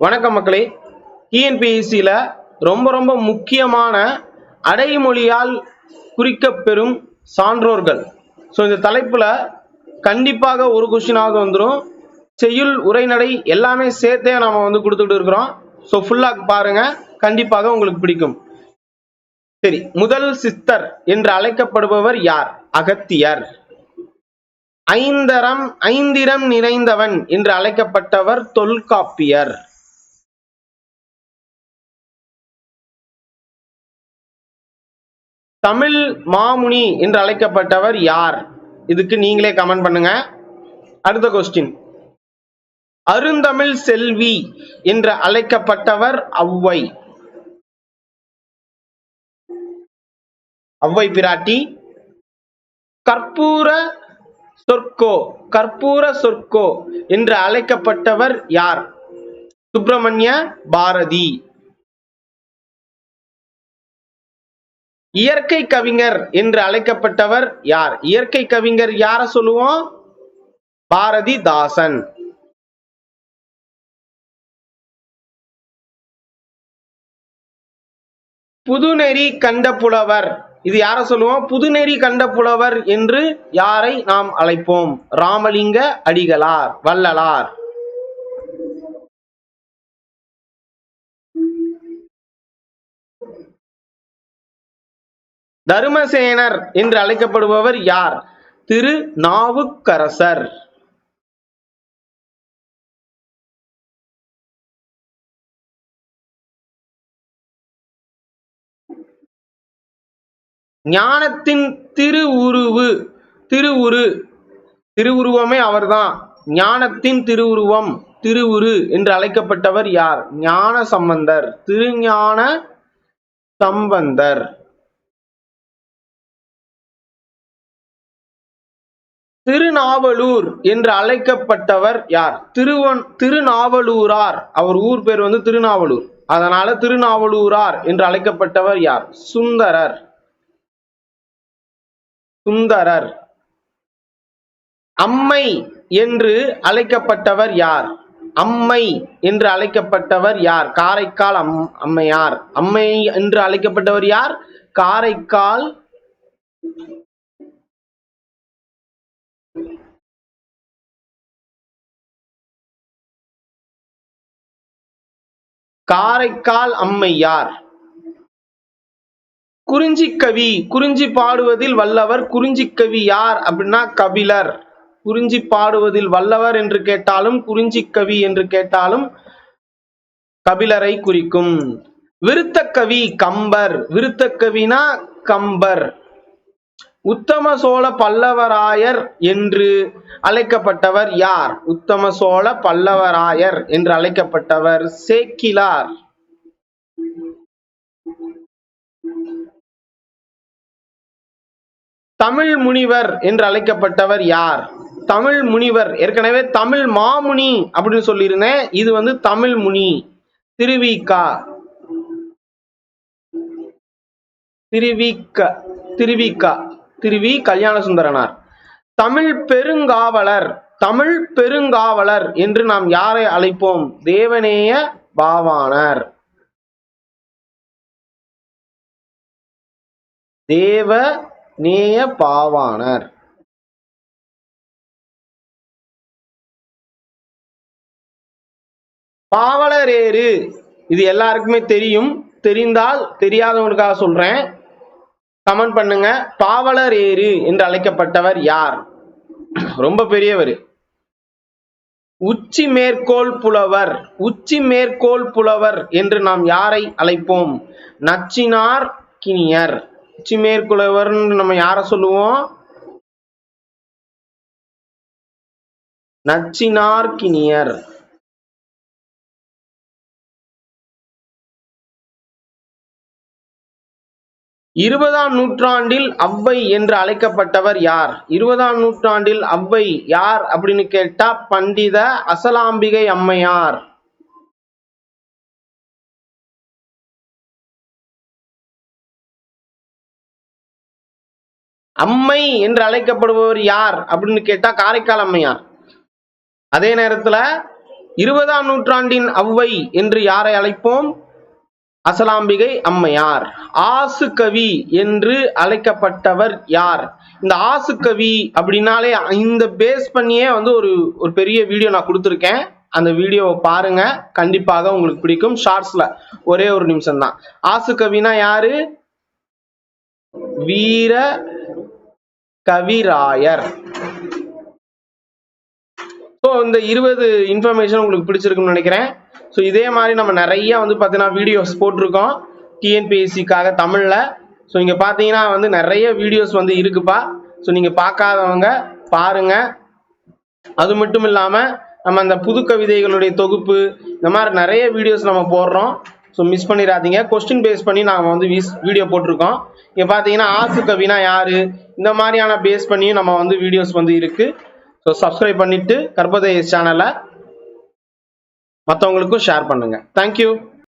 வணக்கம் மக்களே. டிஎன்பிஎஸ்சியில் ரொம்ப ரொம்ப முக்கியமான அடைமொழியால் குறிக்கப்பெறும் சான்றோர்கள். ஸோ இந்த தலைப்பில் கண்டிப்பாக ஒரு கொஷினாக வந்துடும் செய்யுள் உரைநடை எல்லாமே சேர்த்தே நாம் வந்து கொடுத்துட்டு இருக்கிறோம். ஸோ ஃபுல்லாக பாருங்க. கண்டிப்பாக உங்களுக்கு பிடிக்கும். சரி முதல் சித்தர் என்று அழைக்கப்படுபவர் யார்? அகத்தியர். ஐந்தரம் ஐந்திரம் நிறைந்தவன் என்று அழைக்கப்பட்டவர் தொல்காப்பியர். தமிழ் மாமுனி என்று அழைக்கப்பட்டவர் யார்? இதுக்கு நீங்களே கமெண்ட் பண்ணுங்க. அடுத்த கொஸ்டின் அருந்தமிழ் செல்வி என்று அழைக்கப்பட்டவர் ஔவை ஔவை பிராட்டி. கற்பூர சொற்கோ கற்பூர சொற்கோ என்று அழைக்கப்பட்டவர் யார்? சுப்பிரமணிய பாரதி. இயற்கை கவிஞர் என்று அழைக்கப்பட்டவர் யார்? இயற்கை கவிஞர் யார சொல்லுவோம்? பாரதிதாசன். புதுநெறி கண்ட புலவர். இது யார சொல்லுவோம்? புதுநெறி கண்ட புலவர் என்று யாரை நாம் அழைப்போம்? ராமலிங்க அடிகளார் வள்ளலார். தருமசேனர் என்று அழைக்கப்படுபவர் யார்? திரு நாவுக்கரசர். ஞானத்தின் திருவுருவு திருவுரு திருவுருவமே அவர்தான். ஞானத்தின் திருவுருவம் திருவுரு என்று அழைக்கப்பட்டவர் யார்? ஞான சம்பந்தர் திருஞான சம்பந்தர் திருநாவலூர் என்று அழைக்கப்பட்டவர் யார்? திருவன் திருநாவலூரார். அவர் ஊர் பேர் வந்து திருநாவலூர். அதனால திருநாவலூரார் என்று அழைக்கப்பட்டவர் யார்? சுந்தரர். சுந்தரர். அம்மை என்று அழைக்கப்பட்டவர் யார்? அம்மை என்று அழைக்கப்பட்டவர் யார்? காரைக்கால் அம் அம்மையார். அம்மை என்று அழைக்கப்பட்டவர் யார்? காரைக்கால் காரைக்கால் அம்மையார். குறிஞ்சிக்கவி குறிஞ்சி பாடுவதில் வல்லவர் குறிஞ்சிக்கவி யார் அப்படின்னா கபிலர். குறிஞ்சி பாடுவதில் வல்லவர் என்று கேட்டாலும் குறிஞ்சிக்கவி என்று கேட்டாலும் கபிலரை குறிக்கும். விருத்தக்கவி கம்பர். விருத்தக்கவினா கம்பர். உத்தம சோழ பல்லவராயர் என்று அழைக்கப்பட்டவர் யார்? உத்தம சோழ பல்லவராயர் என்று அழைக்கப்பட்டவர் சேக்கிலார். தமிழ் முனிவர் என்று அழைக்கப்பட்டவர் யார்? தமிழ் முனிவர். ஏற்கனவே தமிழ் மாமுனி அப்படின்னு சொல்லியிருந்தேன். இது வந்து தமிழ் முனி திருவிக்கா திருவிக்க திருவிக்கா திருவி கல்யாண சுந்தரனார் தமிழ் பெருங்காவலர் தமிழ் பெருங்காவலர் என்று நாம் யாரை அழைப்போம்? தேவநேய பாவாணர். தேவ நேய பாவாணர். பாவலரேறு. இது எல்லாருக்குமே தெரியும். தெரிந்தால் தெரியாதவங்களுக்காக சொல்றேன். கமெண்ட் பண்ணுங்க. பாவலர் ஏறு என்று அழைக்கப்பட்டவர் யார்? ரொம்ப பெரியவர். உச்சி மேற்கோள் புலவர். உச்சி மேற்கோள் புலவர் என்று நாம் யாரை அழைப்போம்? நச்சினார் கிணியர். உச்சி மேற்குலவர்னு நம்ம யார சொல்லுவோம்? நச்சினார் கிணியர். இருபதாம் நூற்றாண்டில் அவ்வை என்று அழைக்கப்பட்டவர் யார்? இருபதாம் நூற்றாண்டில் அவ்வை யார் அப்படின்னு கேட்டா பண்டித அசலாம்பிகை அம்மையார். அம்மை என்று அழைக்கப்படுபவர் யார் அப்படின்னு கேட்டா காரைக்கால் அம்மையார். அதே நேரத்துல இருபதாம் நூற்றாண்டின் ஔவை என்று யாரை அழைப்போம்? அசலாம்பிகை அம்மையார். ஆசுகவி என்று அழைக்கப்பட்டவர் யார்? இந்த ஆசுகவி அப்படின்னாலே இந்த பேஸ் பண்ணியே வந்து ஒரு ஒரு பெரிய வீடியோ நான் கொடுத்துருக்கேன். அந்த வீடியோவை பாருங்க. கண்டிப்பாக உங்களுக்கு பிடிக்கும். ஷார்ட்ஸ்ல ஒரே ஒரு நிமிஷம் தான் ஆசுகவினா யாரு? வீர கவிராயர். ஸோ இந்த இருபது இன்ஃபர்மேஷன் உங்களுக்கு பிடிச்சிருக்குன்னு நினைக்கிறேன். ஸோ இதே மாதிரி நம்ம நிறைய வந்து பார்த்தீங்கன்னா வீடியோஸ் போட்டிருக்கோம். டிஎன்பிஎஸ்சிக்காக தமிழில். ஸோ இங்கே பார்த்தீங்கன்னா வந்து நிறைய வீடியோஸ் வந்து இருக்குப்பா. ஸோ நீங்கள் பார்க்காதவங்க பாருங்க. அது மட்டும் இல்லாமல் நம்ம அந்த புது கவிதைகளுடைய தொகுப்பு இந்த மாதிரி நிறைய வீடியோஸ் நம்ம போடுறோம். ஸோ மிஸ் பண்ணிடாதீங்க. கொஸ்டின் பேஸ் பண்ணி நாங்கள் வந்து வீடியோ போட்டிருக்கோம். இங்கே பார்த்தீங்கன்னா ஆசு கவினா யாரு? இந்த மாதிரியான பேஸ் பண்ணியும் நம்ம வந்து வீடியோஸ் வந்து இருக்கு. ஸோ சப்ஸ்கிரைப் பண்ணிட்டு கர்பதேஷ் சேனலை மற்றவங்களுக்கும் ஷேர் பண்ணுங்க. தேங்க்யூ